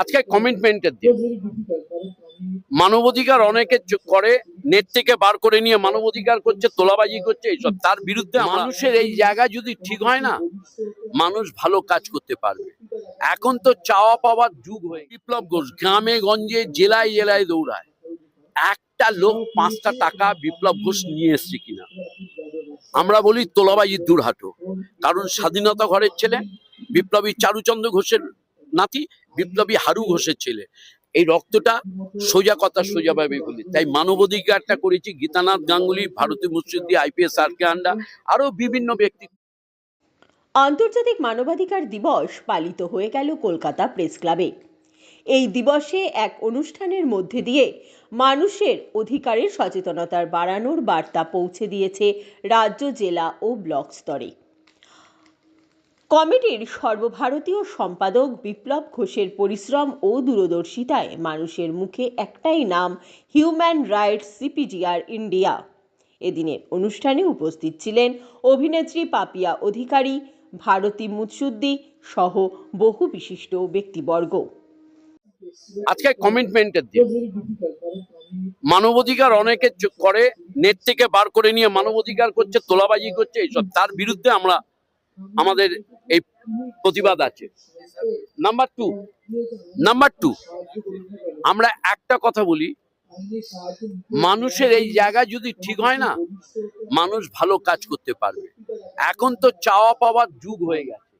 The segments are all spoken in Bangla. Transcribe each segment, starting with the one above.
আজকে কমিটমেন্টের দিন। মানবাধিকার অনেকে করে নেট থেকে বার করে নিয়ে মানবাধিকার করছে তোলাবাজি করছে এইসব। তার বিরুদ্ধে মানুষের এই জায়গা যদি ঠিক হয় না মানুষ ভালো কাজ করতে পারবে। এখন তো চাওয়া পাওয়ার যুগ হয়ে বিপ্লব ঘোষ গ্রামে গঞ্জে জেলায় জেলায় দৌড়ায়। একটা লোক পাঁচটা টাকা বিপ্লব ঘোষ নিয়ে এসছে কিনা? আমরা বলি তোলাবাজি দূর হাঁটো কারণ স্বাধীনতা ঘরের ছেলে বিপ্লবী চারুচন্দ্র ঘোষের নাতি বিপ্লবী হারু ঘোষের ছেলে। এই রক্তটা সোজা কথা সোজা ভাবে বলি। তাই মানবাধিকারটা করেছি গীতানাথ গাঙ্গুলি, ভারতী মুসিদ্দি আইপিএস আর কে আন্ডা আরও বিভিন্ন ব্যক্তি। আন্তর্জাতিক মানবাধিকার দিবস পালিত হয়ে গেল কলকাতা প্রেস ক্লাবে। এই দিবসে এক অনুষ্ঠানের মধ্যে দিয়ে মানুষের অধিকারের সচেতনতার বাড়ানোর বার্তা পৌঁছে দিয়েছে রাজ্য, জেলা ও ব্লক স্তরে। কমিটির সর্বভারতীয় সম্পাদক বিপ্লব ঘোষের পরিশ্রম ও দূরদর্শিতায় মানুষের মুখে একটাই নাম হিউম্যান রাইটস সিপিজিআর ইন্ডিয়া এদিনের অনুষ্ঠানে উপস্থিত ছিলেন অভিনেত্রী পাপিয়া অধিকারী, ভারতী মুৎসুদ্দি সহ বহু বিশিষ্ট ব্যক্তিবর্গ। আজকে কমিটমেন্টের দিন। মানবাধিকার অনেকে করে নেট থেকে বার করে নিয়ে মানবাধিকার করছে, তোলাবাজি করছে, এইসব। তার বিরুদ্ধে আমরা আমাদের এই প্রতিবাদ আছে। নাম্বার টু নাম্বার টু আমরা একটা কথা বলি, মানুষের এই জায়গা যদি ঠিক হয় না, মানুষ ভালো কাজ করতে পারবে। এখন তো চাওয়া পাওয়ার যুগ হয়ে গেছে।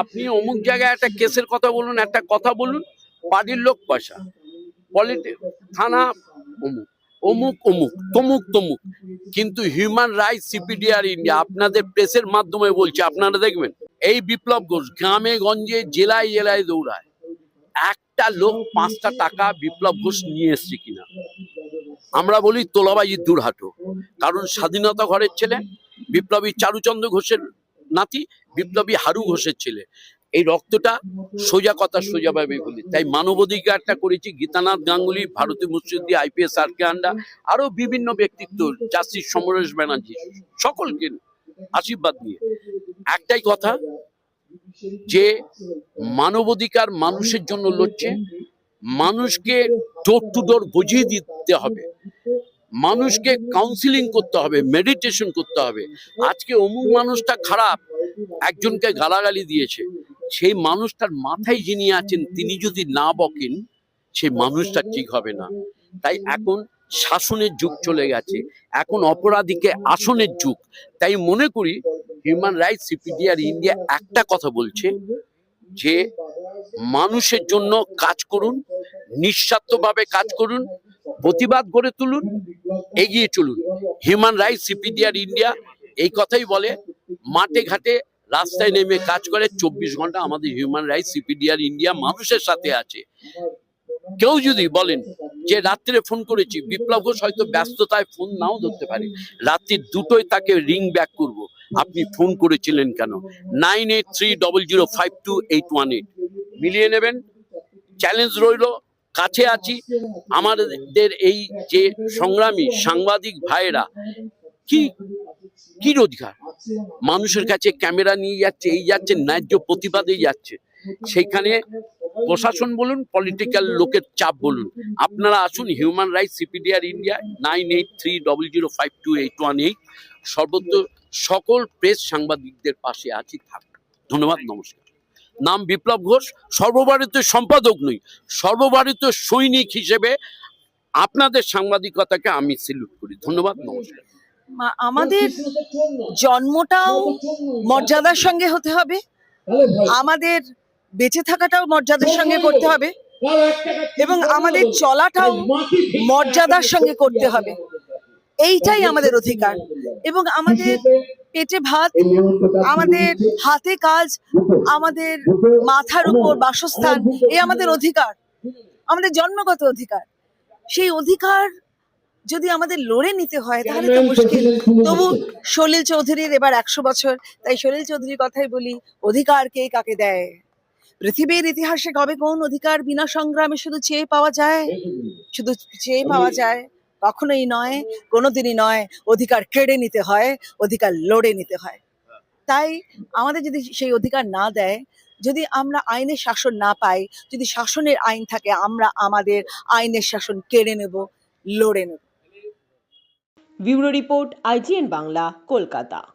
আপনি অমুক জায়গায় একটা কেসের কথা বলুন, একটা কথা বলুন, বাড়ির লোক পয়সা, পলিটি থানা অমুক। অমুক অমুক, তমুক তমুক। কিন্তু হিউম্যান রাইটস সিপিডিআর ইন্ডিয়া আপনাদের প্রেসের মাধ্যমে বলছে, আপনারা দেখবেন, এই বিপ্লব ঘোষ গ্রামে, গঞ্জে, জেলায় জেলায় দৌড়ায়। একটা লোক পাঁচটা টাকা বিপ্লব ঘোষ নিয়ে এসছে কিনা? আমরা বলি তোলাবাজি দূর কারণ স্বাধীনতা ঘরের ছেলে, বিপ্লবী চারুচন্দ্র ঘোষের নাতি, বিপ্লবী হারু ঘোষের ছেলে। এই রক্তটা সোজা কথা সোজা ভাবে বলি তাই মানবাধিকারটা করেছি গীতানাথ গাঙ্গুলি, ভারতী মুসিদ্দি আইপিএস আর কে আন্ডা আরও বিভিন্ন ব্যক্তিত্ব, জাস্টিস সমরেশ ব্যানার্জি, সকলকে আশীর্বাদ নিয়ে। একটাই কথা, যে মানবাধিকার মানুষের জন্য লড়ছে, মানুষকে ডোর টু ডোর বুঝিয়ে দিতে হবে, মানুষকে কাউন্সিলিং করতে হবে মেডিটেশন করতে হবে। আজকে অমুক মানুষটা খারাপ, একজনকে গালাগালি দিয়েছে সেই মানুষটার মাথায় যিনি আছেন, তিনি যদি না বকেন, সেই মানুষটা ঠিক হবে না। তাই এখন শাসনের যুগ চলে গেছে, এখন অপরাধীকে আসনের যুগ। তাই মনে করি হিউম্যান রাইটস সিপিডিআর ইন্ডিয়া একটা কথা বলছে যে, মানুষের জন্য কাজ করুন, নিঃস্বার্থভাবে কাজ করুন, প্রতিবাদ গড়ে তুলুন, এগিয়ে চলুন। হিউম্যান রাইটস সিপিডিআর ইন্ডিয়া এই কথাই বলে, মাঠে ঘাটে রাস্তায় নেমে কাজ করে, চব্বিশ ঘণ্টা আমাদের হিউম্যান রাইটস সিপিডিআর ইন্ডিয়া মানুষের সাথে আছে। কেউ যদি বলেন যে রাত্রে ফোন করেছি, বিপ্লব ঘোষ হয়তো ব্যস্ততায় ফোন নাও ধরতে পারে। রাত্রি দুটোই তাকে রিং ব্যাক করব। আপনি ফোন করেছিলেন কেন? Nine eight three double zero five two eight one eight. মিলিয়ে নেবেন। চ্যালেঞ্জ রইল, কাছে আছি। আমাদের এই যে সংগ্রামী সাংবাদিক ভাইয়েরা, কি কি রোজগার? মানুষের কাছে ক্যামেরা নিয়ে যাচ্ছে, এই যাচ্ছে, ন্যায্য প্রতিবাদে যাচ্ছে। সেইখানে প্রশাসন বলুন পলিটিক্যাল লোকের চাপ বলুন। আপনারা আসুন human rights CPDR India nine eight three double zero five two eight one eight সর্বত্র সকল প্রেস সাংবাদিকদের পাশে আছি থাক ধন্যবাদ, নমস্কার। নাম বিপ্লব ঘোষ, সর্বভারতীয় সম্পাদক নই, সর্বভারতীয় সৈনিক হিসেবে আপনাদের সাংবাদিকতাকে আমি সেলুট করি। ধন্যবাদ, নমস্কার। আমাদের জন্মটাও মর্যাদার সঙ্গে হতে হবে। আমাদের বেঁচে থাকাটাও মর্যাদার সঙ্গে করতে হবে। এবং আমাদের চলাটাও মর্যাদার সঙ্গে করতে হবে। এইটাই আমাদের অধিকার। এবং আমাদের পেটে ভাত আমাদের হাতে কাজ আমাদের মাথার উপর বাসস্থান এ আমাদের অধিকার। আমাদের জন্মগত অধিকার। সেই অধিকার যদি আমাদের লড়ে নিতে হয় তাহলে তো মুশকিল। তবু সলিল চৌধুরীর এবার একশো বছর তাই সলিল চৌধুরীর কথাই বলি অধিকার কে কাকে দেয়? পৃথিবীর ইতিহাসে কবে কোন অধিকার বিনা সংগ্রামে শুধু চেয়ে পাওয়া যায়? শুধু চেয়ে পাওয়া যায় কখনোই নয় কোনোদিনই নয় অধিকার কেড়ে নিতে হয় অধিকার লড়ে নিতে হয়। তাই আমাদের যদি সেই অধিকার না দেয় যদি আমরা আইনের শাসন না পাই যদি শাসনের আইন থাকে আমরা আমাদের আইনের শাসন কেড়ে নেব লড়ে নেব। Bureau report IGN Bangla Kolkata.